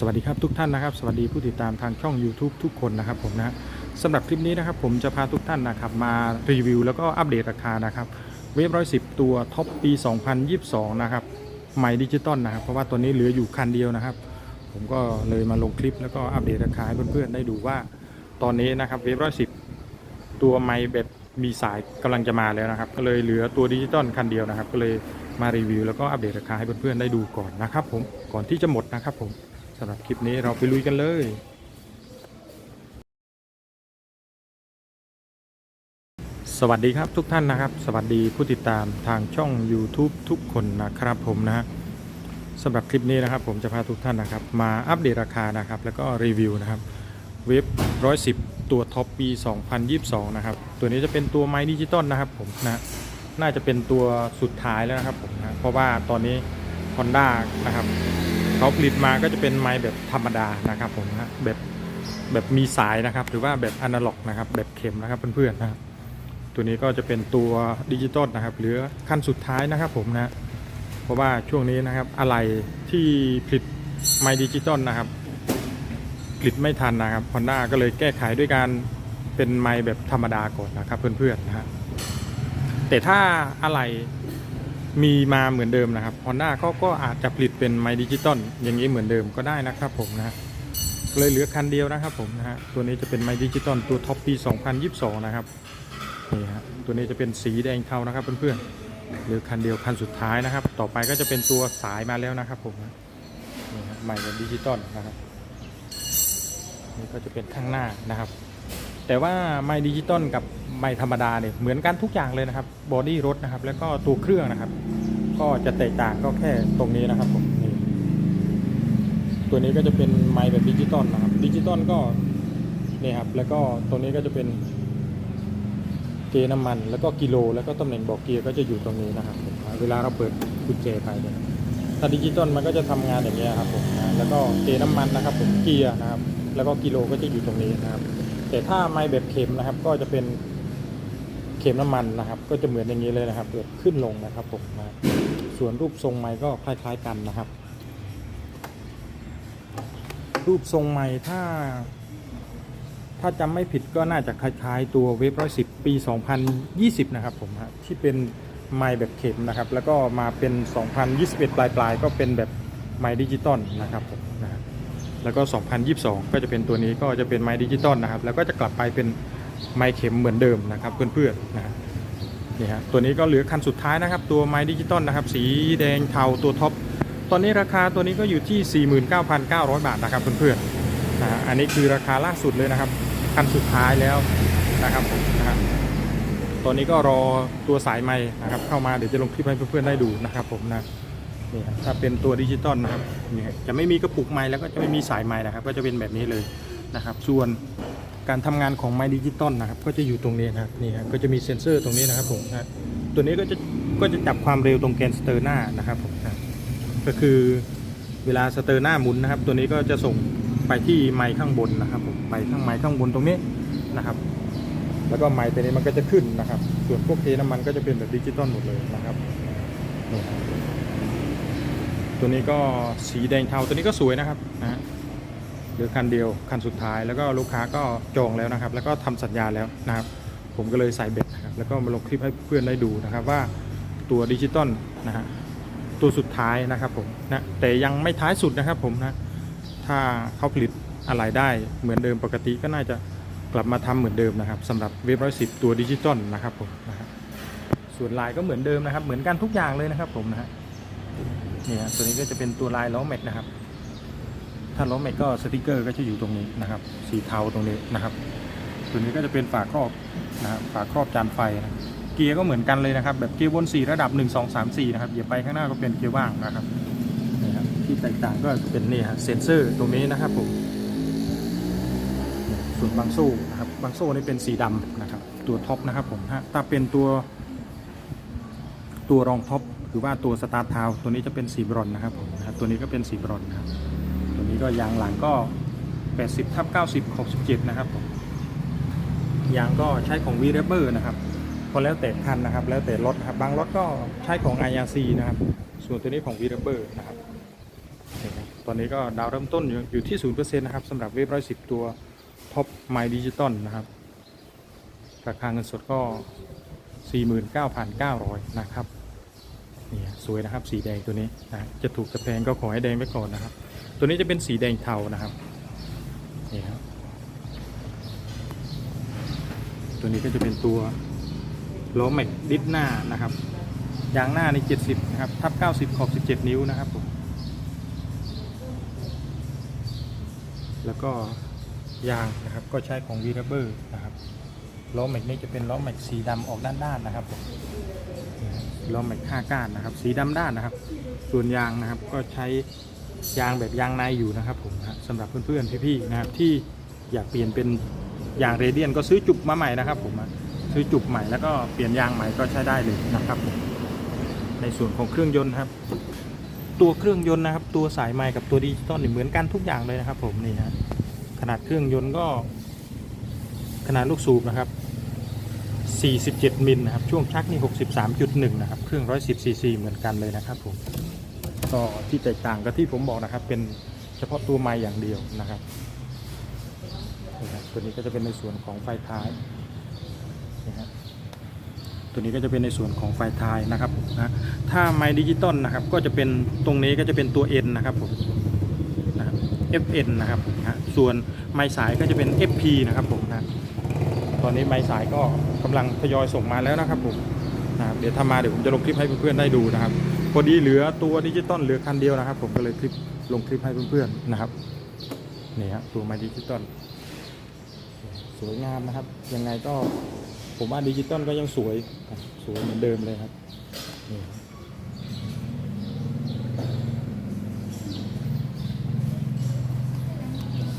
สวัสดีครับทุกท่านนะครับสวัสดีผู้ติดตามทางช่อง YouTube ทุกคนนะครับผมนะสำหรับคลิปนี้นะครับผมจะพาทุกท่านนะครับมารีวิวแล้วก็อัปเดตราคานะครับเวฟร้อยสิบตัวท็อปปี 2022 นะครับใหม่ดิจิตอลนะครับ เพราะว่าตัวนี้เหลืออยู่คันเดียวนะครับ ผมก็เลยมาลงคลิปแล้วก็อัปเดตราคาให้เพื่อนๆได้ดูว่า ตอนนี้นะครับเวฟร้อยสิบตัวใหม่แบบมีสายกำลังจะมาแล้วนะครับ ก็เลยเหลือตัวดิจิตอลคันเดียวนะครับ ก็เลยมารีวิวแล้วก็อัปเดตราคาให้เพื่อนๆได้ดูก่อนนะครับผมก่อนที่จะหมดนะครับผม สำหรับคลิปนี้เราไปลุยกันเลย สวัสดีครับทุกท่านนะครับ สวัสดีผู้ติดตามทางช่อง YouTube ทุกคนนะครับผมนะฮะสำหรับคลิปนี้นะครับ ผมจะพาทุกท่านนะครับ มาอัปเดตราคานะครับ แล้วก็รีวิวนะครับ เว็บ 110 ตัวท็อปปี 2022 นะครับ ตัวนี้จะเป็นตัวไม้ดิจิตอลนะครับผมนะน่าจะเป็นตัวสุดท้ายแล้วนะครับผมนะเพราะว่าตอนนี้ Honda นะครับ เขาผลิตมาก็จะเป็นไม้แบบธรรมดานะครับผมนะแบบแบบมีสายนะครับ หรือว่าแบบอนาล็อกนะครับ แบบเข็มนะครับเพื่อนๆนะครับตัวนี้ก็จะเป็นตัวดิจิตอลนะครับเหลือขั้นสุดท้ายนะครับผมนะ เพราะว่าช่วงนี้นะครับอะไรที่ผลิตไม้ดิจิตอลนะครับผลิตไม่ทันนะครับ Honda ก็เลยแก้ไขด้วยการเป็นไม้แบบธรรมดาก่อนนะครับเพื่อนๆนะฮะแต่ถ้าอะไร มีมาเหมือนเดิมนะครับ Honda เขาก็อาจจะผลิตเป็นไมดิจิตอลอย่างนี้เหมือนเดิมก็ได้นะครับผมนะฮะเลยเหลือคันเดียวนะครับผมนะฮะตัวนี้จะเป็นไมดิจิตอลตัวท็อปปี 2022 นะครับนี่ฮะตัวนี้จะเป็นสีแดงเทานะครับเพื่อนๆเหลือคันเดียวคันสุดท้ายนะครับ ต่อไปก็จะเป็นตัวสายมาแล้วนะครับผมนะี่ฮะใหม่แบบดิจิตอลนะครับนี่ก็จะเป็นข้างหน้านะครับ แต่ว่าไมดิจิตอลกับ ไม้ธรรมดาเนี่ยเหมือนกันทุกอย่างเลยนะครับบอดี้รถนะครับ แล้วก็ตัวเครื่องนะครับ ก็จะแตกต่างก็แค่ตรงนี้นะครับผมนี่ตัวนี้ก็จะเป็นไม้แบบดิจิตอลนะครับดิจิตอลก็นี่ครับแล้วก็ตัวนี้ก็จะเป็นเกยร์น้ำมัน แล้วก็กิโล แล้วก็ตำแหน่งบอกเกียร์ก็จะอยู่ตรงนี้นะครับเวลาเราเปิดกุญแจไปเนี่ยถ้าดิจิตอลมันก็จะทำงานอย่างเงี้ครับผมแล้วก็เกยร์น้ำมันนะครับผมเกียร์นะครับ แล้วก็กิโลก็จะอยู่ตรงนี้นะครับ แต่ถ้าไม้แบบเข็มนะครับ ก็จะเป็น ข็มน้ำมันนะครับ ก็จะเหมือนอย่างนี้เลยนะครับเปิดขึ้นลงนะครับผมนะส่วนรูปทรงไม้ก็คล้ายๆกันนะครับ รูปทรงไม้ถ้า ถ้าจำไม่ผิดก็น่าจะคล้ายๆ ตัวเวฟร้อยสิบปี 2020 นะครับผมฮะที่เป็นไม้แบบเข็มนะครับ แล้วก็มาเป็น 2021 ปลายๆ ก็เป็นแบบไม้ดิจิตอลนะครับผมนะแล้วก็ 2022 ก็จะเป็นตัวนี้ก็จะเป็นไม้ดิจิตอลนะครับ แล้วก็จะกลับไปเป็น ไม้เข็มเหมือนเดิมนะครับเพื่อนๆนะฮะนี่ฮะตัวนี้ก็เหลือคันสุดท้ายนะครับ ตัวไม้ดิจิตอลนะครับ สีแดงเทาตัวท็อปตอนนี้ราคาตัวนี้ก็อยู่ที่ 49,900 บาทนะครับเพื่อนๆนะฮะอันนี้คือราคาล่าสุดเลยนะครับคันสุดท้ายแล้วนะครับผมนะฮะตอนนี้ก็รอตัวสายไม้นะครับ เข้ามาเดี๋ยวจะลงคลิปให้เพื่อนๆได้ดูนะครับผมนะนี่ถ้าเป็นตัวดิจิตอลนะครับนี่จะไม่มีกระปุกไม้แล้วก็จะไม่มีสายไม้นะครับ ก็จะเป็นแบบนี้เลยนะครับ ส่วน การทำงานของไม้ดิจิตอลนะครับ ก็จะอยู่ตรงนี้นะครับนี่ครับก็จะมีเซ็นเซอร์ตรงนี้นะครับผมนะตัวนี้ก็จะก็จะจับความเร็วตรงแกนสเตอร์หน้านะครับผมนะก็คือเวลาสเตอร์หน้าหมุนนะครับ ตัวนี้ก็จะส่งไปที่ไม้ข้างบนนะครับผมไปข้างไม้ข้างบนตรงนี้นะครับ แล้วก็ไม้ตัวนี้มันก็จะขึ้นนะครับ ส่วนพวกเทน้ำมันก็จะเป็นแบบดิจิตอลหมดเลยนะครับตัวนี้ก็สีแดงเทาตัวนี้ก็สวยนะครับนะ หลือคันเดียวคันสุดท้ายแล้วก็ลูกค้าก็จองแล้วนะครับ แล้วก็ทำสัญญาแล้วนะครับ ผมก็เลยใส่เบ็ดนะครับแล้วก็มาลงคลิปให้เพื่อนได้ดูนะครับว่าตัวดิจิตอลนะฮะตัวสุดท้ายนะครับผมนะแต่ยังไม่ท้ายสุดนะครับผมนะถ้าเขาผลิตอะไรได้เหมือนเดิมปกติก็น่าจะกลับมาทำเหมือนเดิมนะครับสำหรับเว็บร้อยสิบตัวดิจิตอลนะครับผมนะฮะส่วนลายก็เหมือนเดิมนะครับ เหมือนกันทุกอย่างเลยนะครับผมนะฮะนี่ฮะตัวนี้ก็จะเป็นตัวลายล้อแม็กนะครับ ถ้าล้อแม็กก็สติกเกอร์ก็จะอยู่ตรงนี้นะครับ สีเทาตรงนี้นะครับ ตัวนี้ก็จะเป็นฝาครอบนะครับฝาครอบจานไฟนะเกียร์ก็เหมือนกันเลยนะครับ แบบเกียร์วน4ระดับ 1 2 3 4 นะครับเหยียบไปข้างหน้าก็เป็นเกียร์ว่างนะครับนี่ครับที่แตกต่างก็จะเป็นนี่ฮะเซ็นเซอร์ตรงนี้นะครับผมส่วนบางโซ่นะครับบางโซ่นี่เป็นสีดำนะครับ ตัวท็อปนะครับผมฮะถ้าเป็นตัว ตัวรองท็อปหรือว่าตัวสตาร์ทเท้าตัวนี้จะเป็นสีบรอนนะครับผมนะครับตัวนี้ก็เป็นสีบรอนนะครับ นี้ก็ยางหลังก็ 80ทับ90 67 นะครับผมยางก็ใช้ของ v r e b e r นะครับพอแล้วแต่คันนะครับ แล้วแต่รถครับบางรถก็ใช้ของ IRC นะครับ ส่วนตัวนี้ของ v r e b e r นะครับนี่ครับตอนนี้ก็ดาวเริ่มต้นอยู่อยู่ที่ 0%นะครับสำหรับเว็บร้อยสิบตัวท็อปไมดิจิตอลนะครับราคาเงินสดก็ 49,900 นะครับ นี่สวยนะครับ สีแดงตัวนี้นะจะถูกจะแพงก็ขอให้แดงไว้ก่อนนะครับ ตัวนี้จะเป็นสีแดงเทานะครับนี่ครับตัวนี้ก็จะเป็นตัวล้อแม็กดิสหน้านะครับยางหน้าใน 70 นะครับ ทับ 90 ขอบ 17 นิ้วนะครับผมแล้วก็ยางนะครับก็ใช้ของวีรเบอร์นะครับล้อแม็กนี่จะเป็นล้อแม็กสีดำออกด้านๆนะครับผม ล้อแม็กห้าก้านนะครับ สีดำด้านนะครับ ส่วนยางนะครับก็ใช้ยางแบบยางในอยู่นะครับผมนะสำหรับเพื่อนๆพี่ๆนะครับที่อยากเปลี่ยนเป็นยางเรเดียนก็ซื้อจุบมาใหม่นะครับผมซื้อจุบใหม่แล้วก็เปลี่ยนยางใหม่ก็ใช้ได้เลยนะครับผมในส่วนของเครื่องยนต์ครับ ตัวเครื่องยนต์นะครับ ตัวสายไม้กับตัวดิจิตอลนี่เหมือนกันทุกอย่างเลยนะครับ ผมนี่นะขนาดเครื่องยนต์ก็ขนาดลูกสูบนะครับ 47 มิลนะครับ ช่วงชักนี่ 63.1 นะครับ เครื่อง 110ซีซีเหมือนกันเลยนะครับผม ก็ที่แตกต่างกับที่ผมบอกนะครับ เป็นเฉพาะตัวไม้อย่างเดียวนะครับ ตัวนี้ก็จะเป็นในส่วนของไฟท้ายนี่ครับตัวนี้ก็จะเป็นในส่วนของไฟท้ายนะครับนะถ้าไม้ดิจิตอลนะครับ ก็จะเป็นตรงนี้ก็จะเป็นตัว N นะครับผมนะ FN นะครับนะส่วนไม้สายก็จะเป็น FP นะครับผมนะ ตอนนี้ไม้สายก็กำลังทยอยส่งมาแล้วนะครับผมนะครับเดี๋ยวทำมาเดี๋ยวผมจะลงคลิปให้เพื่อนๆได้ดูนะครับพอดีเหลือตัวดิจิตอลเหลือคันเดียวนะครับ ผมก็เลยคลิปลงคลิปให้เพื่อนๆนะครับนี่ฮะตัวไม้ดิจิตอลสวยงามนะครับ ยังไงก็ผมว่าดิจิตอลก็ยังสวยสวยเหมือนเดิมเลยครับนี่ครับ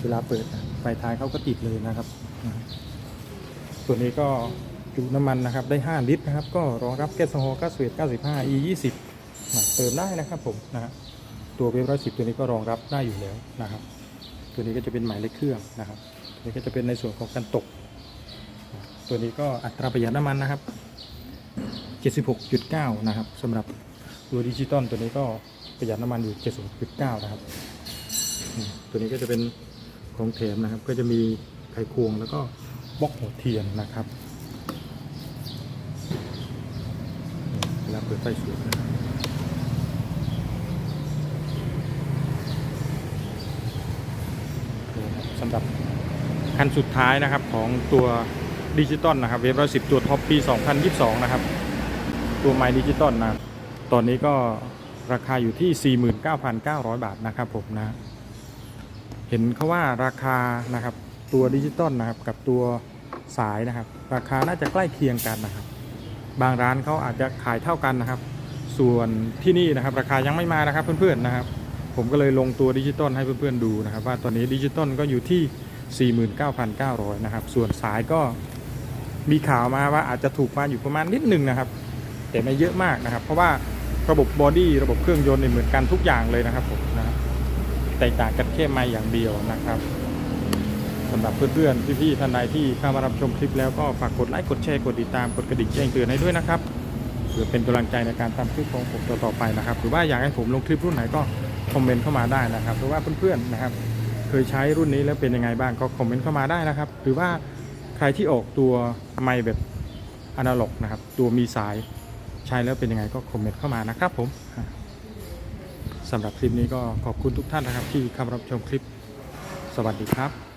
เวลาเปิดไฟท้ายเขาก็ติดเลยนะครับ ส่วนนี้ก็จุน้ำมันนะครับได้ 5 ลิตรนะครับ ก็รองรับแก๊สโซฮอล์91 95 E 20นะเติมได้นะครับผมนะฮะตัวเวฟร้อยสิบตัวนี้ก็รองรับได้อยู่แล้วนะครับ ตัวนี้ก็จะเป็นหมายเลขเครื่องนะครับตัวนี้ก็จะเป็นในส่วนของการตก ตัวนี้ก็อัตราประหยัดน้ำมันนะครับ76.9 นะครับสำหรับตัวดิจิตอลตัวนี้ก็ประหยัดน้ำมันอยู่ 76.9 นะครับ ตัวนี้ก็จะเป็นของแถมนะครับ ก็จะมีไขควงแล้วก็ บล็อกหัวเทียนนะครับนี่เวเปิดไฟสูงนะครับสำหรับคันสุดท้ายนะครับของตัวดิจิตอลนะครับเวฟร้อยสิบตัวท็อปปี 2022 นะครับ ตัวไมดิจิตอลนะ ตอนนี้ก็ราคาอยู่ที่ 49,900 บาทนะครับผมนะ เห็นเขาว่าราคานะครับ ตัวดิจิตอลนะครับ กับตัวสายนะครับ ราคาน่าจะใกล้เคียงกันนะครับ บางร้านเขาอาจจะขายเท่ากันนะครับ ส่วนที่นี่นะครับ ราคายังไม่มานะครับเพื่อนๆนะครับ ผมก็เลยลงตัวดิจิตอลให้เพื่อนๆดูนะครับ ว่าตอนนี้ดิจิตอลก็อยู่ที่ 49,900นะครับ ส่วนสายก็มีข่าวมาว่าอาจจะถูกมาอยู่ประมาณนิดหนึงนะครับ แต่ไม่เยอะมากนะครับ เพราะว่าระบบบอดี้ระบบเครื่องยนต์เนี่ยเหมือนกันทุกอย่างเลยนะครับผมนะครับแตกต่างกันแค่ไม้อย่างเดียวนะครับ สำหรับเพื่อนๆพี่ๆท่านใดที่เข้ามารับชมคลิปแล้วก็ฝากกดไลค์กดแชร์กดติดตามกดกระดิ่งแจ้งเตือนให้ด้วยนะครับเพื่อเป็นกำลังใจในการทำคลิปของผมต่อๆไปนะครับหรือว่าอยากให้ผมลงคลิปรุ่นไหนก็คอมเมนต์เข้ามาได้นะครับหรือว่าเพื่อนๆนะครับ เคยใช้รุ่นนี้แล้วเป็นยังไงบ้างก็คอมเมนต์เข้ามาได้นะครับ หรือว่าใครที่ออกตัวไมค์แบบอนาล็อกนะครับ ตัวมีสายใช้แล้วเป็นยังไงก็คอมเมนต์เข้ามานะครับผมสำหรับคลิปนี้ก็ขอบคุณทุกท่านนะครับที่เข้ามารับชมคลิปสวัสดีครับ